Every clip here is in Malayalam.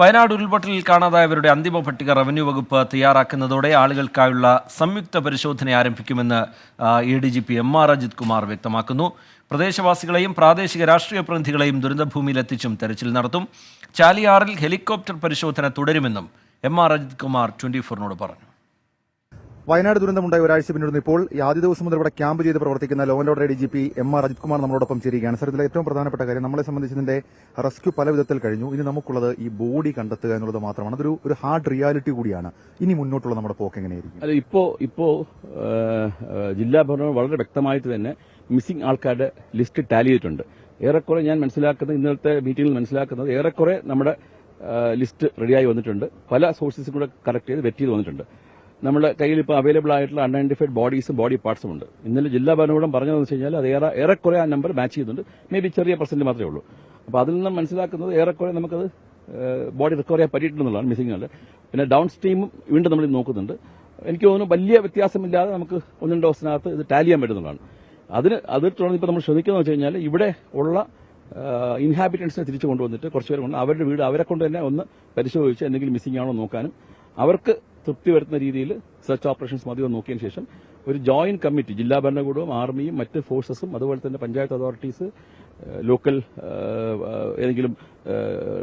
വയനാട് ഉരുൾപൊട്ടലിൽ കാണാതായവരുടെ അന്തിമ പട്ടിക റവന്യൂ വകുപ്പ് തയ്യാറാക്കുന്നതോടെ ആളുകൾക്കായുള്ള സംയുക്ത പരിശോധന ആരംഭിക്കുമെന്ന് A D G P M R Ajith Kumar വ്യക്തമാക്കുന്നു. പ്രദേശവാസികളെയും പ്രാദേശിക രാഷ്ട്രീയ പ്രതിനിധികളെയും ദുരന്തഭൂമിയിലെത്തിച്ചും തെരച്ചിൽ നടത്തും. ചാലിയാറിൽ ഹെലികോപ്റ്റർ പരിശോധന തുടരുമെന്നും M R Ajith Kumar twenty ഫോറിനോട് പറഞ്ഞു. വയനാട് ദുരന്തമുണ്ടായ ഒരാഴ്ച പിന്നിടുന്നു. ഇപ്പോൾ ആദ്യ ദിവസം മുതൽ ഇവിടെ ക്യാമ്പ് ചെയ്ത് പ്രവർത്തിക്കുന്ന law and order D G P M R Ajith Kumar നമ്മളോടൊപ്പം ചേരുകയാണ്. സർ ഇതിലെ ഏറ്റവും പ്രധാനപ്പെട്ട കാര്യം നമ്മളെ സംബന്ധിച്ചതിന്റെ റെസ്ക്യൂ പല വിധത്തിൽ കഴിഞ്ഞു. ഇനി നമുക്കുള്ളത് ഈ ബോഡി കണ്ടെത്തുക എന്നുള്ളത് മാത്രമാണ്. അതൊരു ഒരു ഹാർഡ് റിയാലിറ്റി കൂടിയാണ്. ഇനി മുന്നോട്ടുള്ള നമ്മുടെ പോക്ക് എങ്ങനെയായിരിക്കും? അല്ല ഇപ്പോ ഇപ്പോ ജില്ലാ ഭരണം വളരെ വ്യക്തമായിട്ട് തന്നെ മിസ്സിംഗ് ആൾക്കാരുടെ ലിസ്റ്റ് ടാലി ചെയ്തിട്ടുണ്ട്. ഏറെക്കുറെ ഞാൻ മനസ്സിലാക്കുന്നത് ഇന്നത്തെ മീറ്റിംഗിൽ മനസ്സിലാക്കുന്നത് ഏറെക്കുറെ നമ്മുടെ ലിസ്റ്റ് റെഡിയായി വന്നിട്ടുണ്ട്. പല സോഴ്സസും കൂടെ കറക്റ്റ് ചെയ്ത് വെറ്റ് ചെയ്ത് വന്നിട്ടുണ്ട്. നമ്മുടെ കയ്യിൽ ഇപ്പോൾ അവൈലബിൾ ആയിട്ടുള്ള അൺഐഡന്റിഫൈഡ് ബോഡീസും ബോഡി പാർട്സും ഉണ്ട്. ഇന്നലെ ജില്ലാ ഭരണകൂടം പറഞ്ഞതെന്ന് വെച്ച് കഴിഞ്ഞാൽ അത് ഏറെ ഏറെക്കുറെ ആ നമ്പർ മാച്ച് ചെയ്യുന്നുണ്ട്. മേ ബി ചെറിയ പെർസെന്റ് മാത്രമേ ഉള്ളൂ. അപ്പോൾ അതിൽ നിന്ന് മനസ്സിലാക്കുന്നത് ഏറെക്കുറെ നമുക്കത് ബോഡി റിക്കവർ ചെയ്യാൻ പറ്റിയിട്ടുണ്ടെന്നുള്ളതാണ് ആണ്. പിന്നെ ഡൗൺ സ്ട്രീമും വീണ്ടും നമ്മൾ നോക്കുന്നുണ്ട്. എനിക്ക് തോന്നുന്നു വലിയ വ്യത്യാസമില്ലാതെ നമുക്ക് ഒന്ന് രണ്ട് ദിവസത്തിനകത്ത് ഇത് ടാലി ചെയ്യാൻ പറ്റുന്നതാണ്. അതിന് അതിൽ തുടർന്ന് ഇപ്പോൾ നമ്മൾ ശ്രദ്ധിക്കുന്നത് വെച്ച് കഴിഞ്ഞാൽ ഇവിടെ ഉള്ള ഇൻഹാബിറ്റൻസിനെ തിരിച്ചു കൊണ്ടുവന്നിട്ട് കുറച്ച് പേര് കൊണ്ട് അവരുടെ വീട് അവരെ കൊണ്ട് തന്നെ ഒന്ന് പരിശോധിച്ച് എന്തെങ്കിലും മിസ്സിംഗ് ആണോ നോക്കാനും. അവർക്ക് തൃപ്തി വരുത്തുന്ന രീതിയിൽ സെർച്ച് ഓപ്പറേഷൻസ് മതിയോ എന്ന് നോക്കിയതിന് ശേഷം ഒരു ജോയിന്റ് കമ്മിറ്റി ജില്ലാ ഭരണകൂടവും ആർമിയും മറ്റ് ഫോഴ്സസും അതുപോലെ തന്നെ പഞ്ചായത്ത് അതോറിറ്റീസ് ലോക്കൽ ഏതെങ്കിലും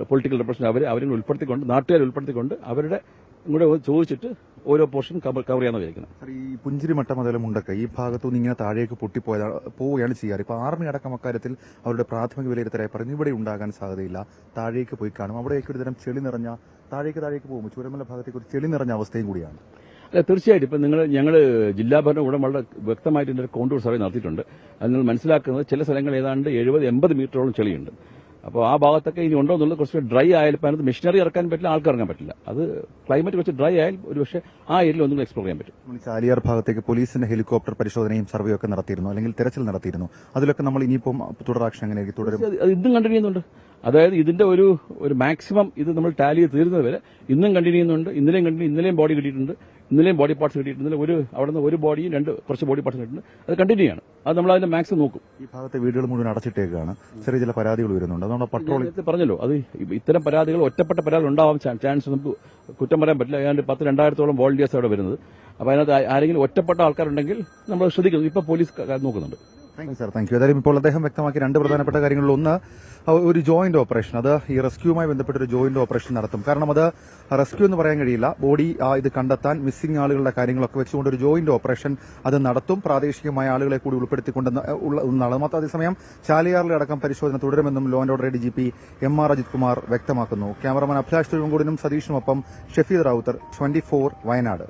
പൊളിറ്റിക്കൽ റിപ്രസെന്റ് അവരെ അവരെ ഉൾപ്പെടുത്തിക്കൊണ്ട് നാട്ടുകാരെ ഉൾപ്പെടുത്തിക്കൊണ്ട് അവരുടെ കൂടെ ചോദിച്ചിട്ട് ഓരോ പോർഷൻ കവർ ചെയ്യാമെന്ന് വിചാരിക്കുന്നത് ഈ പുഞ്ചിരിമട്ടം മുതൽ മുണ്ടക്ക ഈ ഭാഗത്തുനിന്ന് ഇങ്ങനെ താഴേക്ക് പൊട്ടിപ്പോയ പോവുകയാണ് ചെയ്യാറ്. ഇപ്പൊ ആർമി അടക്കം അക്കാര്യത്തിൽ അവരുടെ പ്രാഥമിക വിലയിരുത്തലായി പറഞ്ഞു ഇവിടെ ഉണ്ടാകാൻ സാധ്യതയില്ല. താഴേക്ക് പോയി കാണും. അവിടേക്ക് ഒരു തരം ചെളി നിറഞ്ഞ താഴേക്ക് താഴേക്ക് പോകും ചുരമല ഭാഗത്തേക്ക് ഒരു ചെളി നിറഞ്ഞ അവസ്ഥയും കൂടിയാണ്. അല്ല തീർച്ചയായിട്ടും. ഇപ്പം നിങ്ങൾ ഞങ്ങൾ ജില്ലാ ഭരണകൂടം വളരെ വ്യക്തമായിട്ട് ഇതിന്റെ കോണ്ടൂർ സർവേ നടത്തിയിട്ടുണ്ട്. അത് നിങ്ങൾ മനസ്സിലാക്കുന്നത് ചില സ്ഥലങ്ങൾ ഏതാണ്ട് എഴുപത് എൺപത് മീറ്ററോളം ചെളിയുണ്ട്. അപ്പോൾ ആ ഭാഗത്തൊക്കെ ഇനി ഉണ്ടോ എന്നുള്ളത് കുറച്ച് ഡ്രൈ ആയാലും അതിനകത്ത് മെഷീനറി ഇറക്കാൻ പറ്റില്ല ആൾക്ക് ഇറങ്ങാൻ പറ്റില്ല. അത് ക്ലൈമറ്റ് കുറച്ച് ഡ്രൈ ആയാൽ ഒരു പക്ഷേ ആ ഏരിയയിൽ ഒന്നും എക്സ്പ്ലോർ ചെയ്യാൻ പറ്റും. ചാലിയാർ ഭാഗത്തേക്ക് പോലീസിന്റെ ഹെലികോപ്റ്റർ പരിശോധനയും സർവേയും ഒക്കെ നടത്തിയിരുന്നു അല്ലെങ്കിൽ തെരച്ചിൽ നടത്തിയിരുന്നു. അതിലൊക്കെ നമ്മൾ ഇനിയിപ്പം തുടരാക്ഷൻ എങ്ങനെയായിരിക്കും തുടരും? ഇന്നും കണ്ടിന്യൂ ചെയ്യുന്നുണ്ട്. അതായത് ഇതിന്റെ ഒരു ഒരു മാക്സിമം ഇത് നമ്മൾ ടാലി തീരുന്നത് വരെ ഇന്നും കണ്ടിന്യൂ ചെയ്യുന്നുണ്ട് ഇന്നലെയും കണ്ടിന്യൂ ഇന്നലെയും ബോഡി കിട്ടിയിട്ടുണ്ട്. ഇന്നലെയും ബോഡി പാർട്സ് കിട്ടിയിട്ടുണ്ട്. ഒരു അവിടെ നിന്ന് ഒരു ബോഡിയും രണ്ട് കുറച്ച് ബോഡി പാർട്സ് കിട്ടിയിട്ടുണ്ട്. അത് കണ്ടിന്യൂ ആണ് അത് നമ്മൾ അതിന്റെ മാക്സിമം നോക്കും. ഈ ഭാഗത്തെ വീടുകൾ മുഴുവൻ അടച്ചിട്ടേക്കാണ്. ചെറിയ ചില പരാതികൾ വരുന്നുണ്ട്. നമ്മുടെ പട്രോൾ പറഞ്ഞല്ലോ. അത് ഇത്തരം പരാതികൾ ഒറ്റപ്പെട്ട പരാതികൾ ഉണ്ടാവാൻ ചാൻസ് നമുക്ക് കുറ്റം പറയാൻ പറ്റില്ല. ഏതാണ്ട് പത്ത് രണ്ടായിരത്തോളം വോളണ്ടിയേഴ്സ് അവിടെ വരുന്നത്. അപ്പൊ അതിനകത്ത് ആരെങ്കിലും ഒറ്റപ്പെട്ട ആൾക്കാരുണ്ടെങ്കിൽ നമ്മൾ ശ്രദ്ധിക്കുന്നു. ഇപ്പൊ പോലീസ് നോക്കുന്നുണ്ട്. Thank you sir thank you ഏതായാലും ഇപ്പോൾ അദ്ദേഹം വ്യക്തമാക്കിയ രണ്ട് പ്രധാനപ്പെട്ട കാര്യങ്ങളിൽ ഒന്ന് ഒരു ജോയിന്റ് ഓപ്പറേഷൻ അത് ഈ റെസ്ക്യൂമായി ബന്ധപ്പെട്ട ഒരു ജോയിന്റ് ഓപ്പറേഷൻ നടത്തും. കാരണം അത് റെസ്ക്യൂ എന്ന് പറയാൻ കഴിയില്ല. ബോഡി ഇത് കണ്ടെത്താൻ മിസ്സിംഗ് ആളുകളുടെ കാര്യങ്ങളൊക്കെ വെച്ചുകൊണ്ട് ഒരു ജോയിന്റ് ഓപ്പറേഷൻ അത് നടത്തും. പ്രാദേശികമായ ആളുകളെ കൂടി ഉൾപ്പെടുത്തിക്കൊണ്ട് ഉള്ള ഒന്നാണ് മാത്രം അതേസമയം ചാലിയാറിലെ അടക്കം പരിശോധന തുടരുമെന്നും law and order D G P M R Ajith Kumar വ്യക്തമാക്കുന്നു. ക്യാമറമാൻ അഭിലാഷ് തിരുവങ്കൂടിനും സതീഷിനുമൊപ്പം ഷഫീദ് റാവുത്തർ ട്വന്റി വയനാട്.